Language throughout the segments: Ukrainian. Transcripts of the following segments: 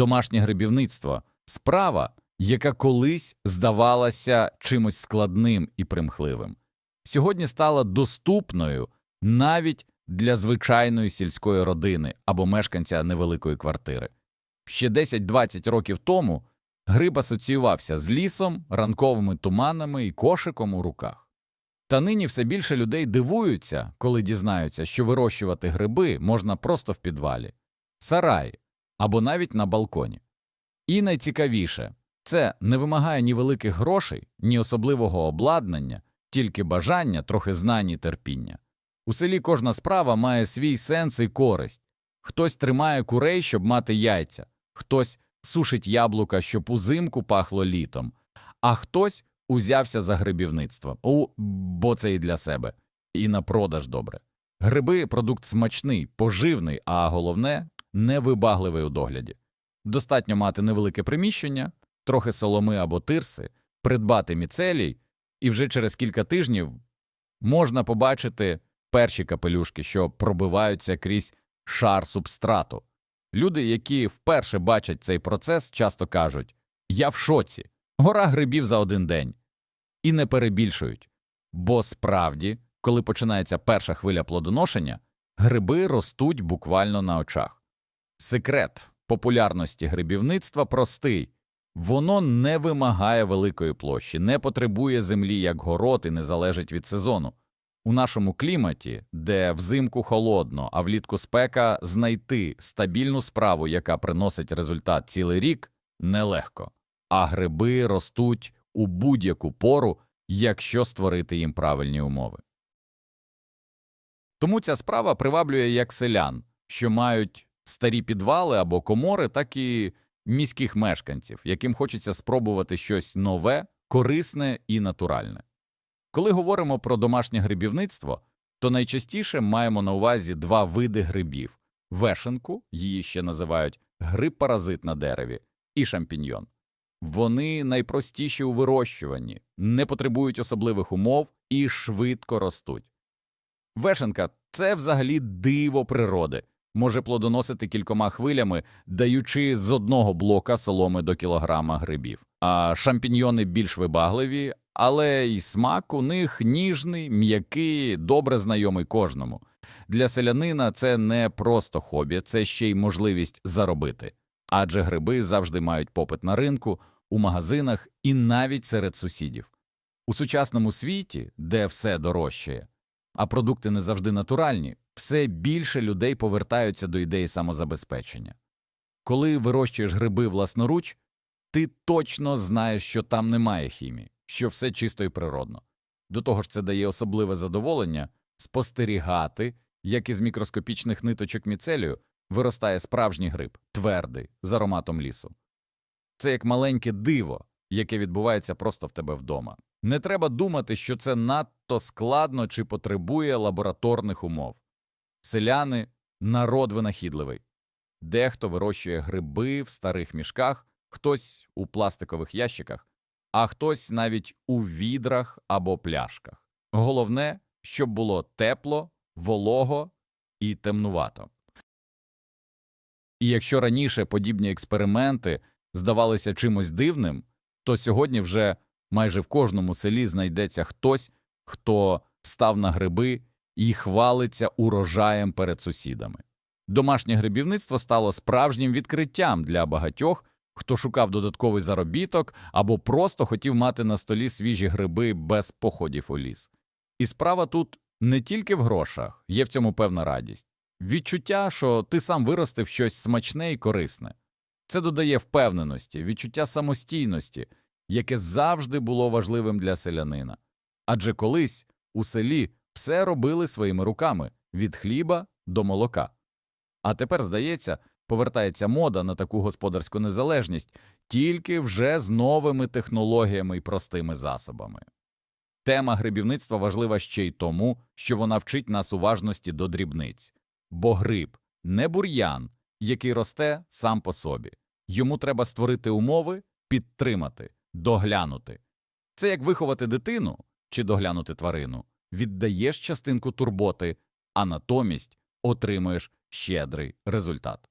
Домашнє грибівництво справа, яка колись здавалася чимось складним і примхливим, сьогодні стала доступною навіть для звичайної сільської родини або мешканця невеликої квартири. Ще 10-20 років тому гриб асоціювався з лісом, ранковими туманами і кошиком у руках. Та нині все більше людей дивуються, коли дізнаються, що вирощувати гриби можна просто в підвалі, сараї або навіть на балконі. І найцікавіше це не вимагає ні великих грошей, ні особливого обладнання, тільки бажання, трохи знань і терпіння. У селі кожна справа має свій сенс і користь. Хтось тримає курей, щоб мати яйця, хтось сушить яблука, щоб узимку пахло літом, а хтось узявся за грибівництво, у, бо це і для себе, і на продаж добре. Гриби продукт смачний, поживний, а головне невибагливий у догляді. Достатньо мати невелике приміщення, трохи соломи або тирси, придбати міцелій, і вже через кілька тижнів можна побачити перші капелюшки, що пробиваються крізь шар субстрату. Люди, які вперше бачать цей процес, часто кажуть Я в шоці, гора грибів за один день. І не перебільшують. Бо справді, коли починається перша хвиля плодоношення, гриби ростуть буквально на очах. Секрет популярності грибівництва простий воно не вимагає великої площі, не потребує землі як город і не залежить від сезону. У нашому кліматі, де взимку холодно, а влітку спека, знайти стабільну справу, яка приносить результат цілий рік, нелегко, а гриби ростуть у будь-яку пору, якщо створити їм правильні умови. Тому ця справа приваблює як селян, що мають старі підвали або комори, так і міських мешканців, яким хочеться спробувати щось нове, корисне і натуральне. Коли говоримо про домашнє грибівництво, то найчастіше маємо на увазі два види грибів вешенку, її ще називають гриб-паразит на дереві, і шампіньйон. Вони найпростіші у вирощуванні, не потребують особливих умов і швидко ростуть. Вешенка це взагалі диво природи, може плодоносити кількома хвилями, даючи з одного блока соломи до кілограма грибів. А шампіньйони більш вибагливі, але й смак у них ніжний, м'який, добре знайомий кожному. Для селянина це не просто хобі, це ще й можливість заробити. Адже гриби завжди мають попит на ринку, у магазинах і навіть серед сусідів. У сучасному світі, де все дорожчає, а продукти не завжди натуральні, все більше людей повертаються до ідеї самозабезпечення. Коли вирощуєш гриби власноруч, ти точно знаєш, що там немає хімії, що все чисто і природно. До того ж, це дає особливе задоволення спостерігати, як із мікроскопічних ниточок міцелію виростає справжній гриб, твердий, з ароматом лісу. Це як маленьке диво, яке відбувається просто в тебе вдома. Не треба думати, що це надто складно чи потребує лабораторних умов. Селяни народ винахідливий. Дехто вирощує гриби в старих мішках, хтось у пластикових ящиках, а хтось навіть у відрах або пляшках. Головне, щоб було тепло, волого і темнувато. І якщо раніше подібні експерименти здавалися чимось дивним, то сьогодні вже майже в кожному селі знайдеться хтось, хто став на гриби і хвалиться урожаєм перед сусідами. Домашнє грибівництво стало справжнім відкриттям для багатьох, хто шукав додатковий заробіток або просто хотів мати на столі свіжі гриби без походів у ліс. І справа тут не тільки в грошах, є в цьому певна радість. Відчуття, що ти сам виростив щось смачне і корисне. Це додає впевненості, відчуття самостійності, яке завжди було важливим для селянина. Адже колись у селі все робили своїми руками від хліба до молока. А тепер, здається, повертається мода на таку господарську незалежність тільки вже з новими технологіями і простими засобами. Тема грибівництва важлива ще й тому, що вона вчить нас уважності до дрібниць, бо гриб не бур'ян, який росте сам по собі. Йому треба створити умови, підтримати, доглянути. Це як виховати дитину чи доглянути тварину. Віддаєш частинку турботи, а натомість отримуєш щедрий результат.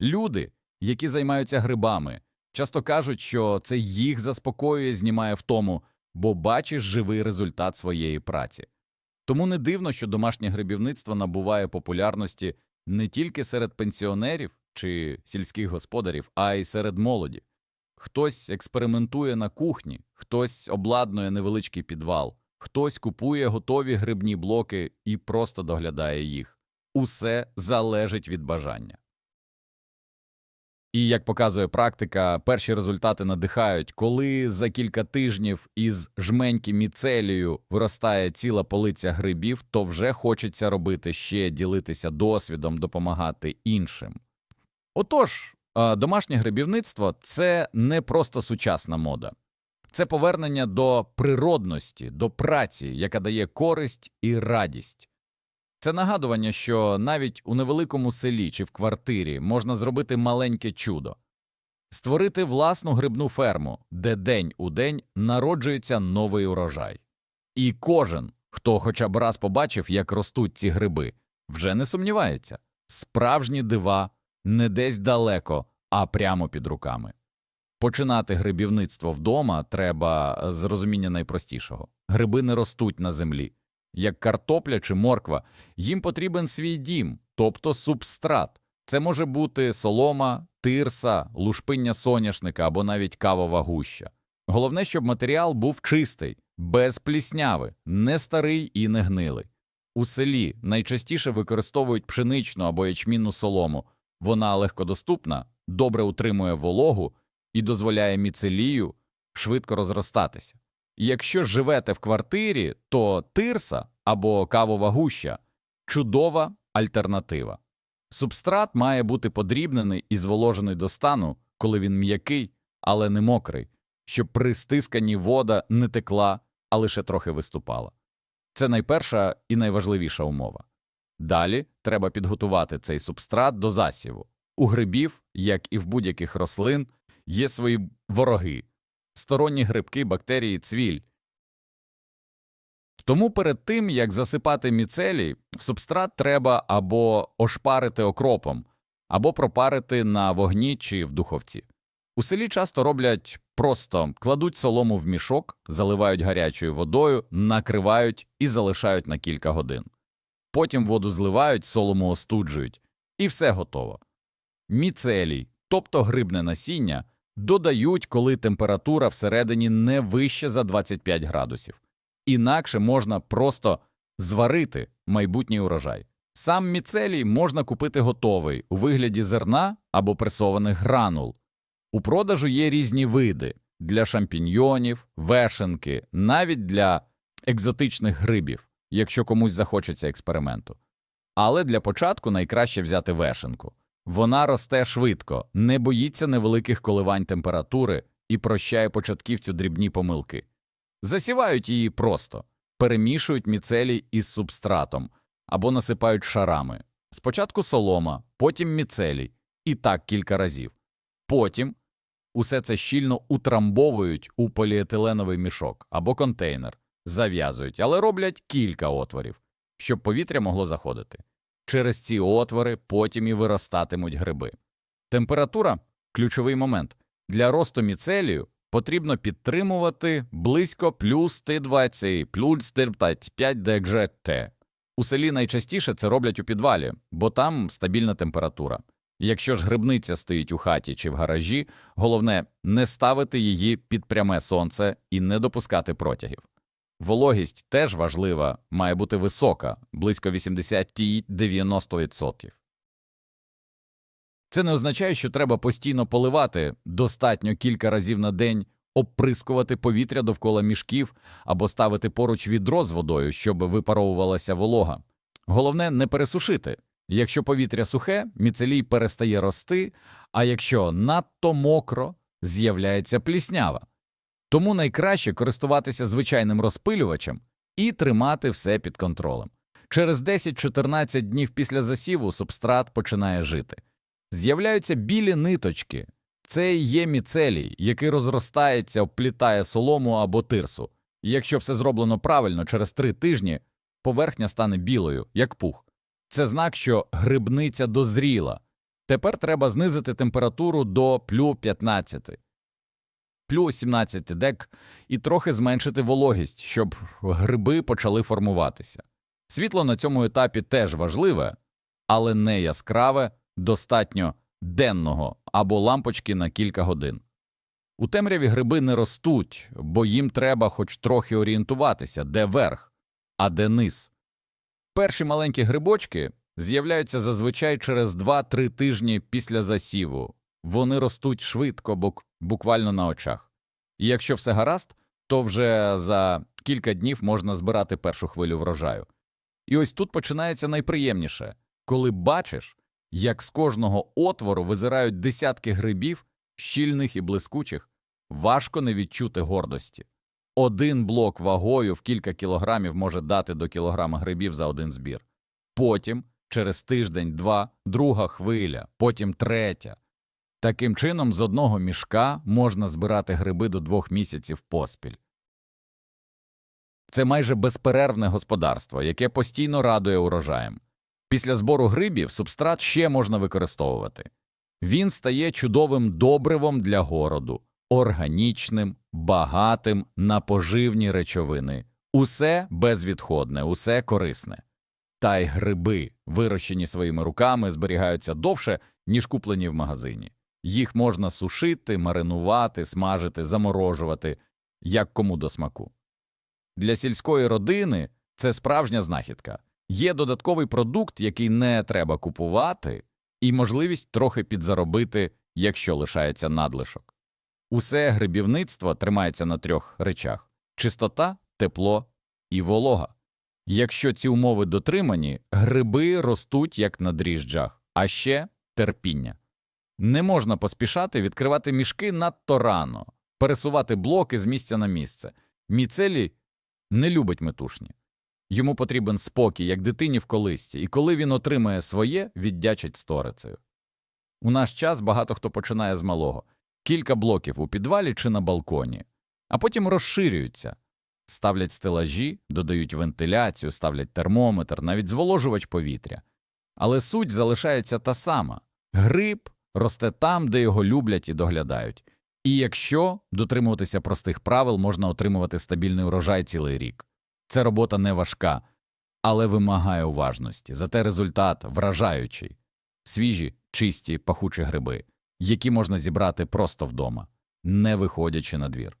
Люди, які займаються грибами, часто кажуть, що це їх заспокоює, знімає втому, бо бачиш живий результат своєї праці. Тому не дивно, що домашнє грибівництво набуває популярності не тільки серед пенсіонерів чи сільських господарів, а й серед молоді. Хтось експериментує на кухні, хтось обладнує невеличкий підвал, хтось купує готові грибні блоки і просто доглядає їх. Усе залежить від бажання. І як показує практика, перші результати надихають, коли за кілька тижнів із жменьки міцелію виростає ціла полиця грибів, то вже хочеться робити ще, ділитися досвідом, допомагати іншим. Отож, домашнє грибівництво це не просто сучасна мода, це повернення до природності, до праці, яка дає користь і радість. Це нагадування, що навіть у невеликому селі чи в квартирі можна зробити маленьке чудо, створити власну грибну ферму, де день у день народжується новий урожай. І кожен, хто хоча б раз побачив, як ростуть ці гриби, вже не сумнівається справжні дива не десь далеко, а прямо під руками. Починати грибівництво вдома треба з розуміння найпростішого гриби не ростуть на землі як картопля чи морква, їм потрібен свій дім, тобто субстрат. Це може бути солома, тирса, лушпиння соняшника або навіть кавова гуща. Головне, щоб матеріал був чистий, без плісняви, не старий і не гнилий. У селі найчастіше використовують пшеничну або ячмінну солому. Вона легкодоступна, добре утримує вологу і дозволяє міцелію швидко розростатися. Якщо живете в квартирі, то тирса або кавова гуща чудова альтернатива. Субстрат має бути подрібнений і зволожений до стану, коли він м'який, але не мокрий, щоб при стисканні вода не текла, а лише трохи виступала. Це найперша і найважливіша умова. Далі треба підготувати цей субстрат до засіву. У грибів, як і в будь-яких рослин, є свої вороги сторонні грибки, бактерії, цвіль. Тому перед тим, як засипати міцелій, субстрат треба або ошпарити окропом, або пропарити на вогні чи в духовці. У селі часто роблять просто кладуть солому в мішок, заливають гарячою водою, накривають і залишають на кілька годин. Потім воду зливають, солому остуджують, і все готово. Міцелій, тобто грибне насіння, додають, коли температура всередині не вище за 25 градусів. Інакше можна просто зварити майбутній урожай. Сам міцелій можна купити готовий у вигляді зерна або пресованих гранул. У продажу є різні види для шампіньйонів, вешенки, навіть для екзотичних грибів, якщо комусь захочеться експерименту. Але для початку найкраще взяти вешенку. Вона росте швидко, не боїться невеликих коливань температури і прощає початківцю дрібні помилки. Засівають її просто, перемішують міцелій із субстратом або насипають шарами. Спочатку солома, потім міцелій, і так кілька разів. Потім усе це щільно утрамбовують у поліетиленовий мішок або контейнер, зав'язують, але роблять кілька отворів, щоб повітря могло заходити. Через ці отвори потім і виростатимуть гриби. Температура ключовий момент. Для росту міцелію потрібно підтримувати близько плюс 120, плюс 35 ДГТ. У селі найчастіше це роблять у підвалі, бо там стабільна температура. Якщо ж грибниця стоїть у хаті чи в гаражі, головне не ставити її під пряме сонце і не допускати протягів. Вологість теж важлива, має бути висока, близько 80-90%. Це не означає, що треба постійно поливати, достатньо кілька разів на день обприскувати повітря довкола мішків або ставити поруч відро з водою, щоб випаровувалася волога. Головне не пересушити. Якщо повітря сухе, міцелій перестає рости, а якщо надто мокро, з'являється пліснява. Тому найкраще користуватися звичайним розпилювачем і тримати все під контролем. Через 10-14 днів після засіву субстрат починає жити. З'являються білі ниточки. Це є міцелій, який розростається, обплітає солому або тирсу. І якщо все зроблено правильно, через три тижні поверхня стане білою, як пух. Це знак, що грибниця дозріла, Тепер треба знизити температуру до плюс 15, плюс 17 дек і трохи зменшити вологість, щоб гриби почали формуватися. Світло на цьому етапі теж важливе, але не яскраве, достатньо денного або лампочки на кілька годин. У темряві гриби не ростуть, бо їм треба хоч трохи орієнтуватися, де верх, а де низ. Перші маленькі грибочки з'являються зазвичай через 2-3 тижні після засіву. Вони ростуть швидко, бук- буквально на очах. І якщо все гаразд, то вже за кілька днів можна збирати першу хвилю врожаю. І ось тут починається найприємніше, коли бачиш, як з кожного отвору визирають десятки грибів, щільних і блискучих, важко не відчути гордості. Один блок вагою в кілька кілограмів може дати до кілограма грибів за один збір. Потім, через тиждень-два, друга хвиля, потім третя. Таким чином, з одного мішка можна збирати гриби до двох місяців поспіль. Це майже безперервне господарство, яке постійно радує урожаєм. Після збору грибів субстрат ще можна використовувати. Він стає чудовим добривом для городу, органічним, багатим на поживні речовини, усе безвідходне, усе корисне. Та й гриби, вирощені своїми руками, зберігаються довше, ніж куплені в магазині. Їх можна сушити, маринувати, смажити, заморожувати, як кому до смаку. Для сільської родини це справжня знахідка. Є додатковий продукт, який не треба купувати, і можливість трохи підзаробити, якщо лишається надлишок. Усе грибівництво тримається на трьох речах чистота, тепло і волога. Якщо ці умови дотримані, гриби ростуть як на дріжджах, а ще терпіння. Не можна поспішати відкривати мішки надто рано, пересувати блоки з місця на місце. Міцелій не любить метушні. Йому потрібен спокій, як дитині в колисці, і коли він отримає своє, віддячить сторицею. У наш час багато хто починає з малого кілька блоків у підвалі чи на балконі, а потім розширюються, ставлять стелажі, додають вентиляцію, ставлять термометр, навіть зволожувач повітря. Але суть залишається та сама гриб росте там, де його люблять і доглядають. І якщо дотримуватися простих правил, можна отримувати стабільний урожай цілий рік. Це робота не важка, але вимагає уважності, зате результат вражаючий свіжі, чисті, пахучі гриби, які можна зібрати просто вдома, не виходячи на двір.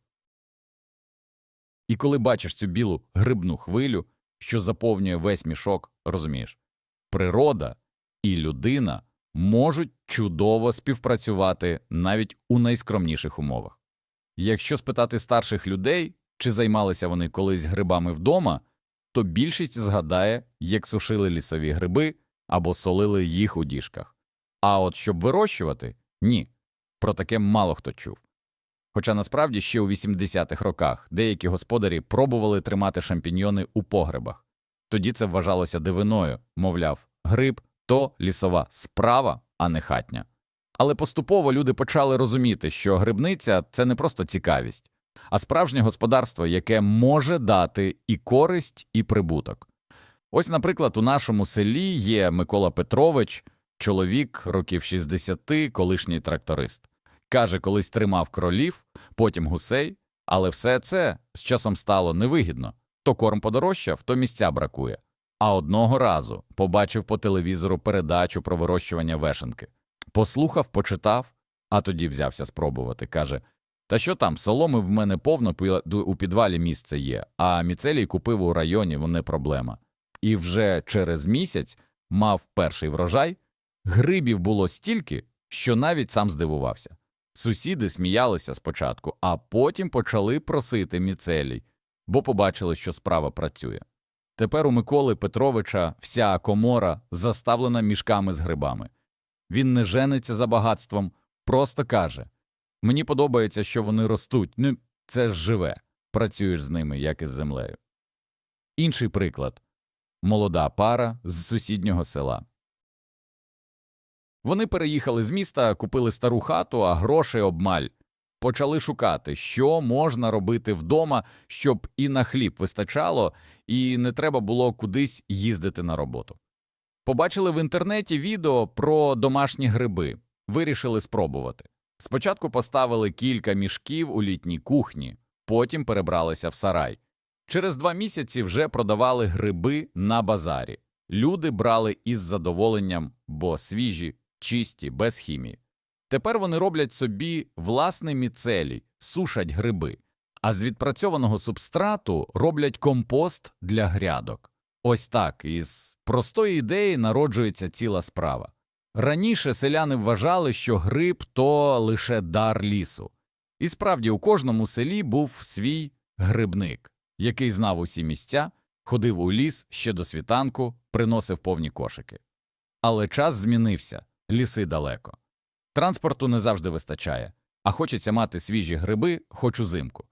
І коли бачиш цю білу грибну хвилю, що заповнює весь мішок, розумієш, природа і людина можуть чудово співпрацювати навіть у найскромніших умовах. Якщо спитати старших людей, чи займалися вони колись грибами вдома, то більшість згадає, як сушили лісові гриби або солили їх у діжках. А от щоб вирощувати ні. Про таке мало хто чув. Хоча насправді ще у 80-х роках деякі господарі пробували тримати шампіньйони у погребах. Тоді це вважалося дивиною, мовляв, гриб то лісова справа, а не хатня. Але поступово люди почали розуміти, що грибниця це не просто цікавість, а справжнє господарство, яке може дати і користь, і прибуток. Ось, наприклад, у нашому селі є Микола Петрович, чоловік років 60, колишній тракторист. Каже, колись тримав кролів, потім гусей, але все це з часом стало невигідно. То корм подорожчав, то місця бракує. А одного разу побачив по телевізору передачу про вирощування вешенки. Послухав, почитав, а тоді взявся спробувати. Каже: Та що там, соломи в мене повно у підвалі місце є, а міцелій купив у районі, не проблема. І вже через місяць мав перший врожай. Грибів було стільки, що навіть сам здивувався. Сусіди сміялися спочатку, а потім почали просити міцелій, бо побачили, що справа працює. Тепер у Миколи Петровича вся комора заставлена мішками з грибами. Він не жениться за багатством, просто каже Мені подобається, що вони ростуть, ну це ж живе, працюєш з ними, як із землею. Інший приклад молода пара з сусіднього села. Вони переїхали з міста, купили стару хату, а грошей обмаль. Почали шукати, що можна робити вдома, щоб і на хліб вистачало, і не треба було кудись їздити на роботу. Побачили в інтернеті відео про домашні гриби, вирішили спробувати. Спочатку поставили кілька мішків у літній кухні, потім перебралися в сарай. Через два місяці вже продавали гриби на базарі. Люди брали із задоволенням, бо свіжі, чисті, без хімії. Тепер вони роблять собі власний міцелій, сушать гриби, а з відпрацьованого субстрату роблять компост для грядок. Ось так із простої ідеї народжується ціла справа. Раніше селяни вважали, що гриб то лише дар лісу. І справді у кожному селі був свій грибник, який знав усі місця, ходив у ліс ще до світанку, приносив повні кошики. Але час змінився, ліси далеко. Транспорту не завжди вистачає, а хочеться мати свіжі гриби хоч узимку.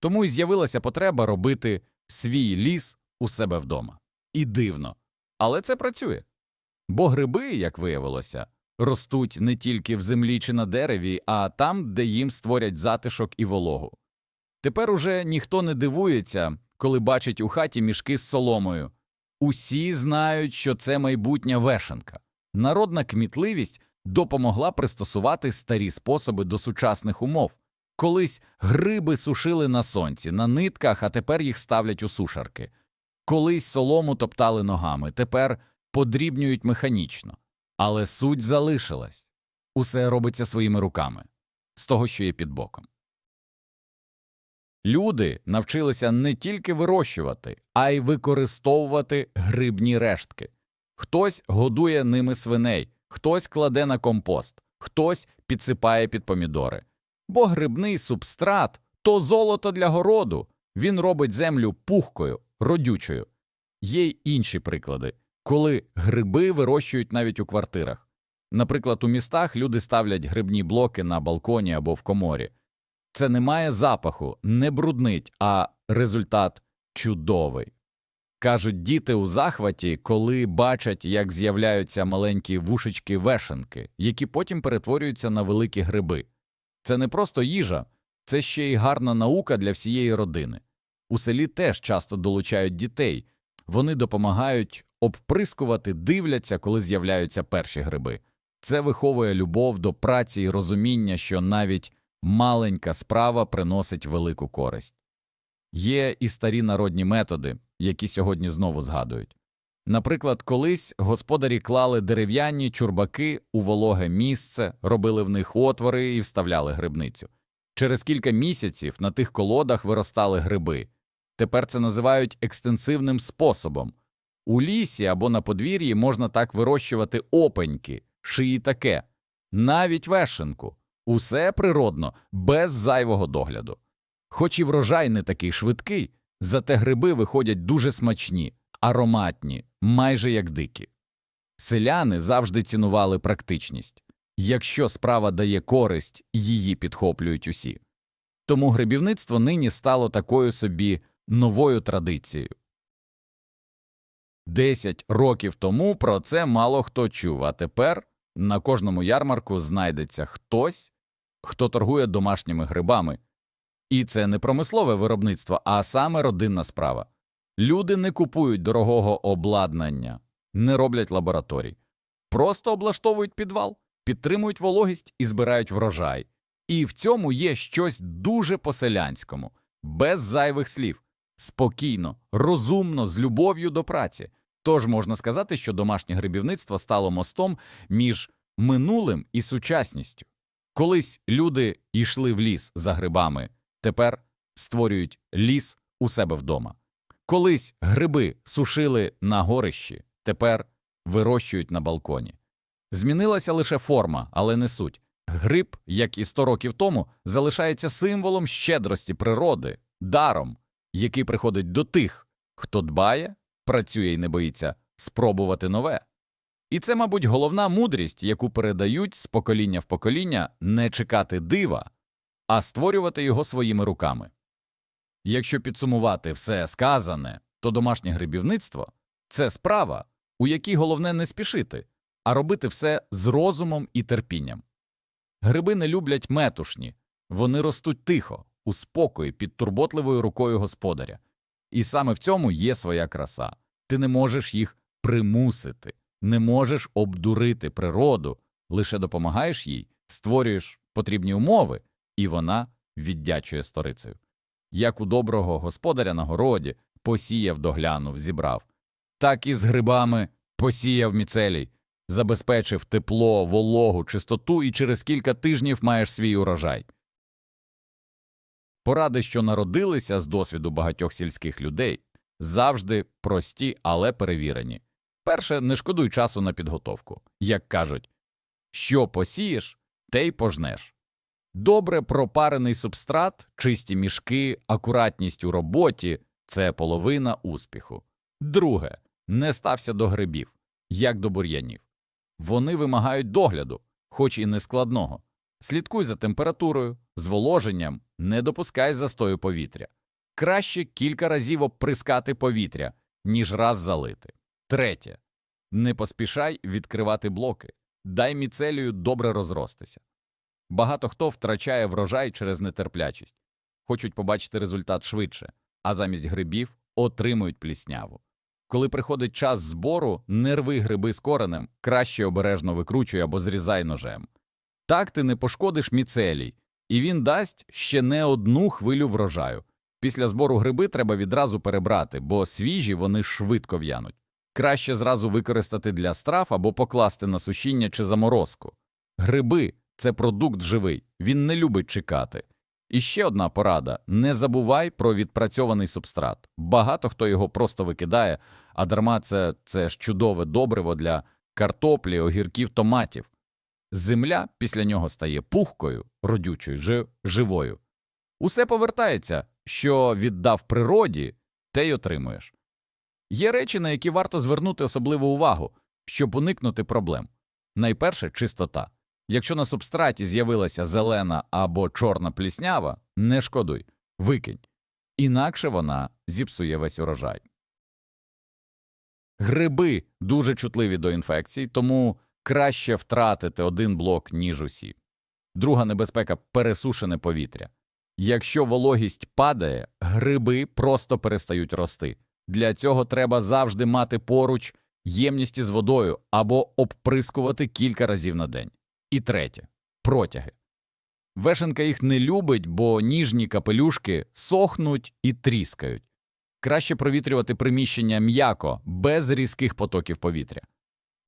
Тому й з'явилася потреба робити свій ліс у себе вдома. І дивно. Але це працює. Бо гриби, як виявилося, ростуть не тільки в землі чи на дереві, а там, де їм створять затишок і вологу. Тепер уже ніхто не дивується, коли бачить у хаті мішки з соломою. Усі знають, що це майбутня вешенка. Народна кмітливість допомогла пристосувати старі способи до сучасних умов. Колись гриби сушили на сонці, на нитках, а тепер їх ставлять у сушарки. Колись солому топтали ногами, тепер подрібнюють механічно. Але суть залишилась. Усе робиться своїми руками, з того, що є під боком. Люди навчилися не тільки вирощувати, а й використовувати грибні рештки. Хтось годує ними свиней, хтось кладе на компост, хтось підсипає під помідори. Бо грибний субстрат то золото для городу, він робить землю пухкою, родючою. Є й інші приклади, коли гриби вирощують навіть у квартирах. Наприклад, у містах люди ставлять грибні блоки на балконі або в коморі. Це не має запаху, не бруднить, а результат чудовий. Кажуть, діти у захваті, коли бачать, як з'являються маленькі вушечки вешенки, які потім перетворюються на великі гриби. Це не просто їжа, це ще й гарна наука для всієї родини. У селі теж часто долучають дітей, вони допомагають обприскувати, дивляться, коли з'являються перші гриби. Це виховує любов до праці і розуміння, що навіть маленька справа приносить велику користь. Є і старі народні методи, які сьогодні знову згадують. Наприклад, колись господарі клали дерев'яні чурбаки у вологе місце, робили в них отвори і вставляли грибницю. Через кілька місяців на тих колодах виростали гриби. Тепер це називають екстенсивним способом. У лісі або на подвір'ї можна так вирощувати опеньки, шиї таке, навіть вешенку. Усе природно, без зайвого догляду. Хоч і врожай не такий швидкий, зате гриби виходять дуже смачні, ароматні, майже як дикі. Селяни завжди цінували практичність. Якщо справа дає користь, її підхоплюють усі. Тому грибівництво нині стало такою собі новою традицією. Десять років тому про це мало хто чув, а тепер на кожному ярмарку знайдеться хтось, хто торгує домашніми грибами. І це не промислове виробництво, а саме родинна справа. Люди не купують дорогого обладнання, не роблять лабораторій, просто облаштовують підвал, підтримують вологість і збирають врожай. І в цьому є щось дуже по-селянському, без зайвих слів, спокійно, розумно, з любов'ю до праці. Тож можна сказати, що домашнє грибівництво стало мостом між минулим і сучасністю. Колись люди йшли в ліс за грибами, тепер створюють ліс у себе вдома. Колись гриби сушили на горищі, тепер вирощують на балконі. Змінилася лише форма, але не суть. Гриб, як і 100 років тому, залишається символом щедрості природи, даром, який приходить до тих, хто дбає, працює і не боїться спробувати нове. І це, мабуть, головна мудрість, яку передають з покоління в покоління не чекати дива, а створювати його своїми руками. Якщо підсумувати все сказане, то домашнє грибівництво це справа, у якій головне не спішити, а робити все з розумом і терпінням. Гриби не люблять метушні, вони ростуть тихо, у спокої під турботливою рукою господаря. І саме в цьому є своя краса ти не можеш їх примусити, не можеш обдурити природу, лише допомагаєш їй, створюєш потрібні умови, і вона віддячує сторицею. Як у доброго господаря на городі посіяв, доглянув, зібрав, так і з грибами посіяв міцелій, забезпечив тепло, вологу, чистоту і через кілька тижнів маєш свій урожай. Поради, що народилися з досвіду багатьох сільських людей, завжди прості, але перевірені. Перше, не шкодуй часу на підготовку. Як кажуть, що посієш, те й пожнеш. Добре пропарений субстрат, чисті мішки, акуратність у роботі це половина успіху. Друге, не стався до грибів, як до бур'янів. Вони вимагають догляду, хоч і нескладного. Слідкуй за температурою, зволоженням, не допускай застою повітря. Краще кілька разів обприскати повітря, ніж раз залити. Третє. Не поспішай відкривати блоки, дай міцелію добре розростися. Багато хто втрачає врожай через нетерплячість, хочуть побачити результат швидше, а замість грибів отримують плісняву. Коли приходить час збору, не рви гриби з коренем, краще обережно викручуй або зрізай ножем. Так ти не пошкодиш міцелій, і він дасть ще не одну хвилю врожаю. Після збору гриби треба відразу перебрати, бо свіжі вони швидко в'януть. Краще зразу використати для страв або покласти на сушіння чи заморозку. Гриби це продукт живий, він не любить чекати. І ще одна порада не забувай про відпрацьований субстрат. Багато хто його просто викидає, а дарма це, це ж чудове добриво для картоплі, огірків, томатів. Земля після нього стає пухкою, родючою, живою. Усе повертається, що віддав природі, те й отримуєш. Є речі, на які варто звернути особливу увагу, щоб уникнути проблем. Найперше чистота. Якщо на субстраті з'явилася зелена або чорна пліснява, не шкодуй, викинь, інакше вона зіпсує весь урожай. Гриби дуже чутливі до інфекцій, тому краще втратити один блок, ніж усі. Друга небезпека пересушене повітря. Якщо вологість падає, гриби просто перестають рости. Для цього треба завжди мати поруч ємність із водою або обприскувати кілька разів на день. І третє протяги. Вешенка їх не любить, бо ніжні капелюшки сохнуть і тріскають. Краще провітрювати приміщення м'яко, без різких потоків повітря.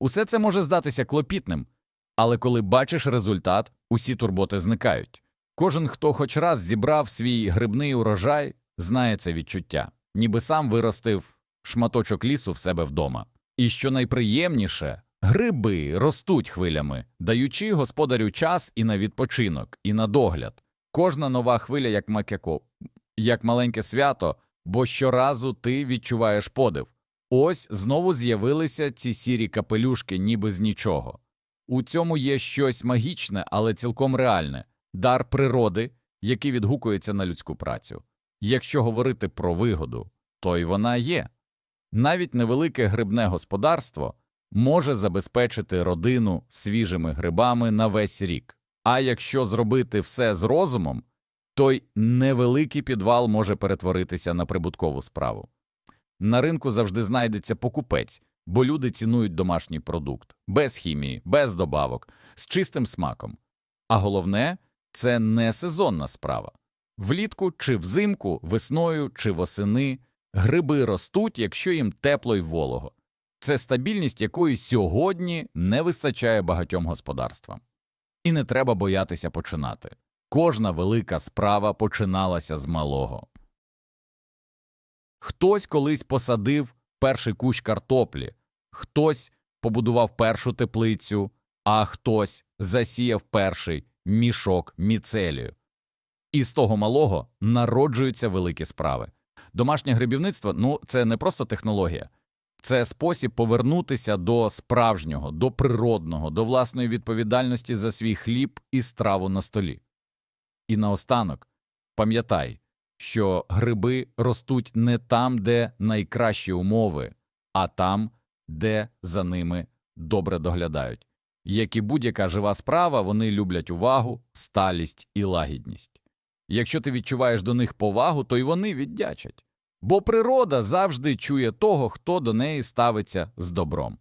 Усе це може здатися клопітним, але коли бачиш результат, усі турботи зникають. Кожен, хто хоч раз зібрав свій грибний урожай, знає це відчуття, ніби сам виростив шматочок лісу в себе вдома. І що найприємніше, гриби ростуть хвилями, даючи господарю час і на відпочинок, і на догляд. Кожна нова хвиля, як макяко, як маленьке свято, бо щоразу ти відчуваєш подив. Ось знову з'явилися ці сірі капелюшки, ніби з нічого. У цьому є щось магічне, але цілком реальне дар природи, який відгукується на людську працю. Якщо говорити про вигоду, то й вона є. Навіть невелике грибне господарство може забезпечити родину свіжими грибами на весь рік. А якщо зробити все з розумом, то й невеликий підвал може перетворитися на прибуткову справу. На ринку завжди знайдеться покупець, бо люди цінують домашній продукт без хімії, без добавок, з чистим смаком. А головне це не сезонна справа. Влітку чи взимку, весною чи восени гриби ростуть, якщо їм тепло й волого. Це стабільність, якої сьогодні не вистачає багатьом господарствам. І не треба боятися починати. Кожна велика справа починалася з малого. Хтось колись посадив перший кущ картоплі, хтось побудував першу теплицю, а хтось засіяв перший мішок міцелію. І з того малого народжуються великі справи. Домашнє грибівництво ну це не просто технологія, це спосіб повернутися до справжнього, до природного, до власної відповідальності за свій хліб і страву на столі. І наостанок пам'ятай, що гриби ростуть не там, де найкращі умови, а там, де за ними добре доглядають. Як і будь-яка жива справа, вони люблять увагу, сталість і лагідність. Якщо ти відчуваєш до них повагу, то й вони віддячать. Бо природа завжди чує того, хто до неї ставиться з добром.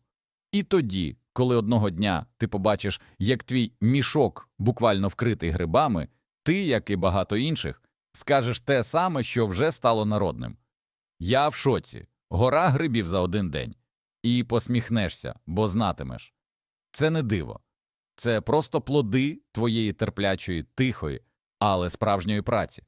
І тоді, коли одного дня ти побачиш, як твій мішок буквально вкритий грибами, ти, як і багато інших, скажеш те саме, що вже стало народним. Я в шоці, гора грибів за один день, і посміхнешся, бо знатимеш. Це не диво, це просто плоди твоєї терплячої, тихої, але справжньої праці.